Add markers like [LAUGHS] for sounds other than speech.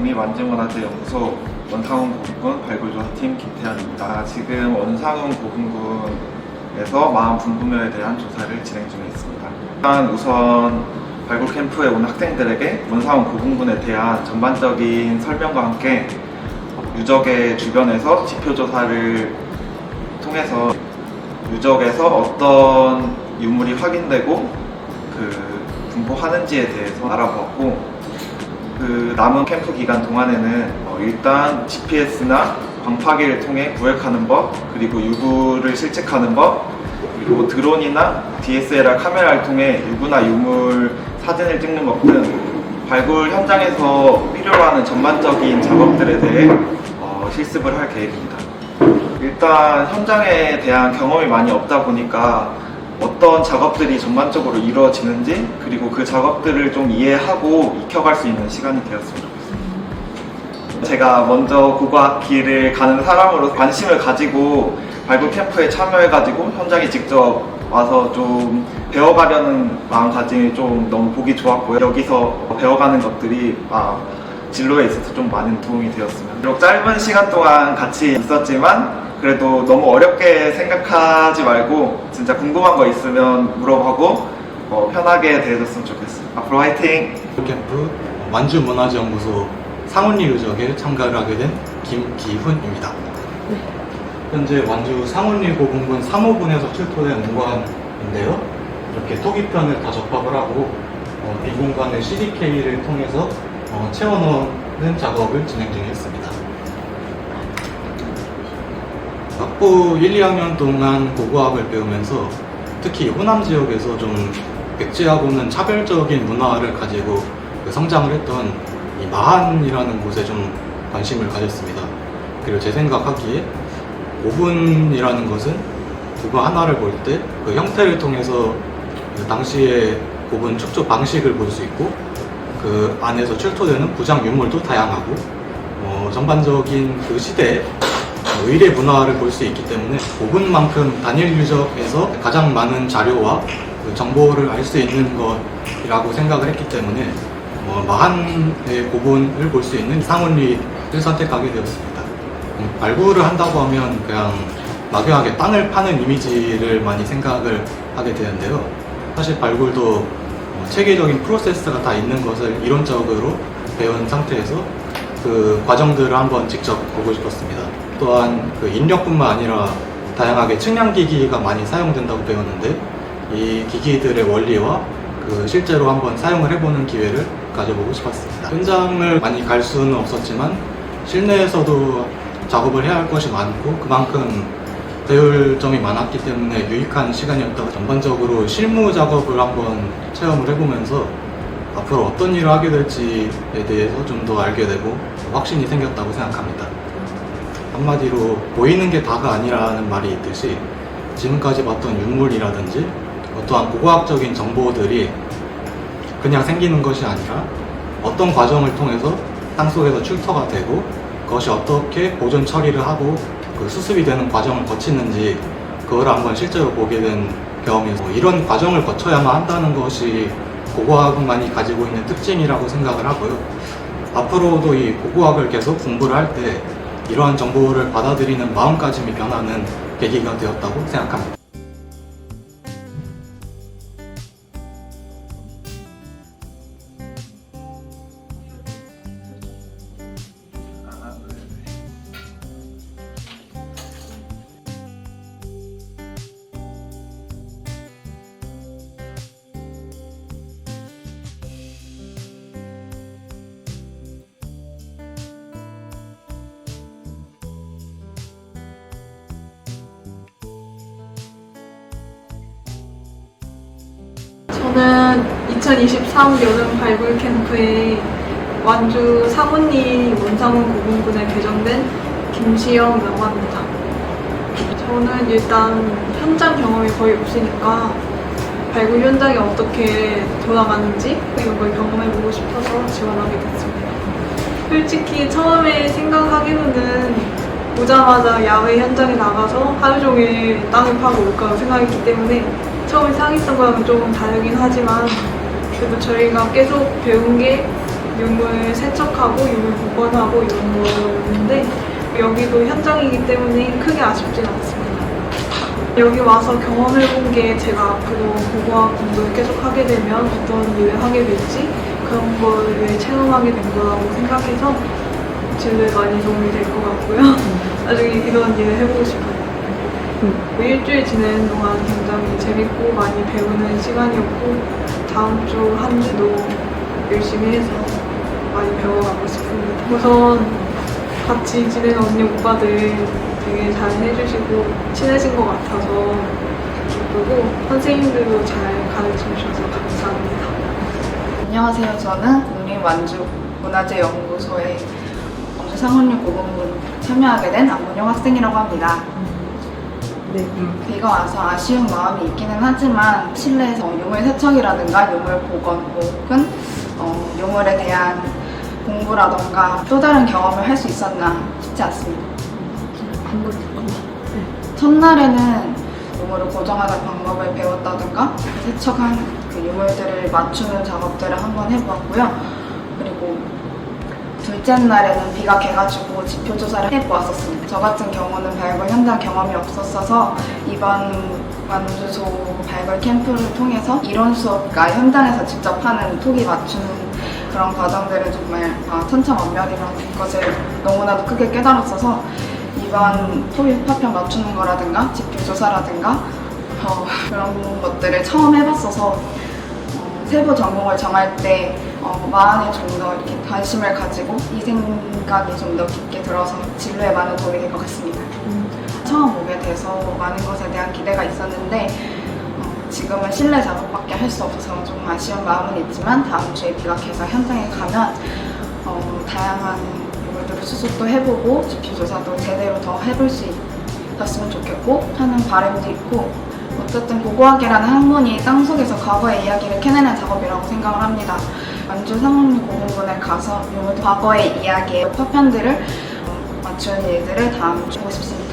안녕하세요. 국립완주문화재연구소 원상훈 고분군 발굴조사팀 김태현입니다. 지금 원상훈 고분군에서 마음 분분묘에 대한 조사를 진행 중에 있습니다. 일단 우선 발굴 캠프에 온 학생들에게 원상훈 고분군에 대한 전반적인 설명과 함께 유적의 주변에서 지표 조사를 통해서 유적에서 어떤 유물이 확인되고 그 분포하는지에 대해서 알아보았고 그 남은 캠프 기간 동안에는 어, 일단 GPS나 광파기를 통해 구획하는 법 그리고 유구를 실측하는 법 그리고 드론이나 DSLR 카메라를 통해 유구나 유물 사진을 찍는 것 등 발굴 현장에서 필요로 하는 전반적인 작업들에 대해 어, 실습을 할 계획입니다. 일단 현장에 대한 경험이 많이 없다 보니까 어떤 작업들이 전반적으로 이루어지는지 그리고 그 작업들을 좀 이해하고 익혀갈 수 있는 시간이 되었으면 좋겠습니다. 제가 먼저 고고학기를 가는 사람으로 관심을 가지고 발굴 캠프에 참여해가지고 현장에 직접 와서 좀 배워가려는 마음가짐이 좀 너무 보기 좋았고요. 여기서 배워가는 것들이 아, 진로에 있어서 좀 많은 도움이 되었으면. 비록 짧은 시간 동안 같이 있었지만 그래도 너무 어렵게 생각하지 말고 진짜 궁금한 거 있으면 물어보고 어, 편하게 대해줬으면 좋겠어요. 앞으로 화이팅! 캠프 완주문화재연구소 상원리 유적에 참가를 하게 된 김기훈입니다. 현재 완주 상원리 고분군 3호분에서 출토된 공간인데요. 이렇게 토기편을 다 접합을 하고 어, 이 공간을 CDK를 통해서 어, 채워넣는 작업을 진행 중에 있습니다. 학부 1, 2학년 동안 고고학을 배우면서 특히 호남 지역에서 좀 백지하고는 차별적인 문화를 가지고 그 성장을 했던 이 마한이라는 곳에 좀 관심을 가졌습니다. 그리고 제 생각하기에 고분이라는 것은 그거 하나를 볼 때 그 형태를 통해서 그 당시의 고분 축조 방식을 볼 수 있고 그 안에서 출토되는 부장 유물도 다양하고 어, 전반적인 그 시대의 의례 문화를 볼 수 있기 때문에 고분만큼 단일 유적에서 가장 많은 자료와 그 정보를 알 수 있는 것이라고 생각을 했기 때문에 어, 마한의 고분을 볼 수 있는 상원리를 선택하게 되었습니다. 음, 발굴을 한다고 하면 그냥 막연하게 땅을 파는 이미지를 많이 생각을 하게 되는데요. 사실 발굴도 어, 체계적인 프로세스가 다 있는 것을 이론적으로 배운 상태에서 그 과정들을 한번 직접 보고 싶었습니다. 또한 그 인력뿐만 아니라 다양하게 측량 기기가 많이 사용된다고 배웠는데 이 기기들의 원리와 그 실제로 한번 사용을 해보는 기회를 가져보고 싶었습니다. 현장을 많이 갈 수는 없었지만 실내에서도 작업을 해야 할 것이 많고 그만큼 배울 점이 많았기 때문에 유익한 시간이었다고 전반적으로 실무 작업을 한번 체험을 해보면서 앞으로 어떤 일을 하게 될지에 대해서 좀 더 알게 되고 확신이 생겼다고 생각합니다. 한마디로 보이는 게 다가 아니라는 말이 있듯이 지금까지 봤던 유물이라든지 어떠한 고고학적인 정보들이 그냥 생기는 것이 아니라 어떤 과정을 통해서 땅속에서 출토가 되고 그것이 어떻게 보존 처리를 하고 그 수습이 되는 과정을 거치는지 그걸 한번 실제로 보게 된 경험이어서 이런 과정을 거쳐야만 한다는 것이 고고학만이 가지고 있는 특징이라고 생각을 하고요. 앞으로도 이 고고학을 계속 공부를 할 때 이러한 정보를 받아들이는 마음가짐이 변하는 계기가 되었다고 생각합니다. 2023 여름 발굴 캠프에 완주 사모님 원상훈 고분군에 배정된 김시영이라고 합니다. 저는 일단 현장 경험이 거의 없으니까 발굴 현장이 어떻게 돌아가는지 이런 걸 경험해보고 싶어서 지원하게 됐습니다. 솔직히 처음에 생각하기로는 오자마자 야외 현장에 나가서 하루 종일 땅을 파고 올 거라고 생각했기 때문에 처음에 상했던 거랑은 조금 다르긴 하지만 그래도 저희가 계속 배운 게 유물 세척하고 유물 복원하고 이런 거였는데 여기도 현장이기 때문에 크게 아쉽진 않습니다. 여기 와서 경험해본 게 제가 앞으로 고고학 공부를 계속 하게 되면 어떤 일을 하게 될지 그런 거를 체험하게 된 거라고 생각해서 진로에 많이 도움이 될 것 같고요. [LAUGHS] 나중에 이런 일을 해보고 싶어요. 뭐 일주일 지내는 동안 굉장히 재밌고 많이 배우는 시간이었고 다음 주 한 주도 열심히 해서 많이 배워가고 싶습니다. 우선 같이 지내는 언니 오빠들 되게 잘 해주시고 친해진 것 같아서 기쁘고 선생님들도 잘 가르쳐 주셔서 감사합니다. 안녕하세요. 저는 농림 완주 문화재 연구소의 완주 상원류 고문군 참여하게 된 안문용 학생이라고 합니다. 비가 와서 아쉬운 마음이 있기는 하지만 실내에서 유물 세척이라든가 유물 복원 혹은 어, 유물에 대한 공부라던가 또 다른 경험을 할 수 있었나 싶지 않습니다. 첫날에는 유물을 고정하는 방법을 배웠다든가 세척한 그 유물들을 맞추는 작업들을 한번 해보았고요. 그리고 둘째 날에는 비가 개가지고 지표 조사를 해보았었습니다. 저 같은 경우는 발굴 현장 경험이 없었어서 이번 완주소 발굴 캠프를 통해서 이론 수업과 현장에서 직접 하는 토기 맞추는 그런 과정들을 정말 아, 천차만별이라는 것을 너무나도 크게 깨달았어서 이번 토기 파편 맞추는 거라든가 지표 조사라든가 어, 그런 것들을 처음 해봤어서 어, 세부 전공을 정할 때 어, 마음에 좀더 이렇게 관심을 가지고 이 생각이 좀 더 깊게 들어서 진로에 많은 도움이 될 것 같습니다. 처음 오게 돼서 많은 것에 대한 기대가 있었는데 어, 지금은 실내 작업밖에 할 수 없어서 좀 아쉬운 마음은 있지만 다음 주에 비각해서 현장에 가면 어, 다양한 유물들을 수습도 해보고 지표 조사도 제대로 더 해볼 수 있었으면 좋겠고 하는 바람도 있고 어쨌든 고고학이라는 학문이 땅속에서 과거의 이야기를 캐내는 작업이라고 생각을 합니다. 완주 상업류 고문군에 가서 유물 과거의 이야기의 파편들을 어, 맞추는 일들을 다음 주에 하고 싶습니다.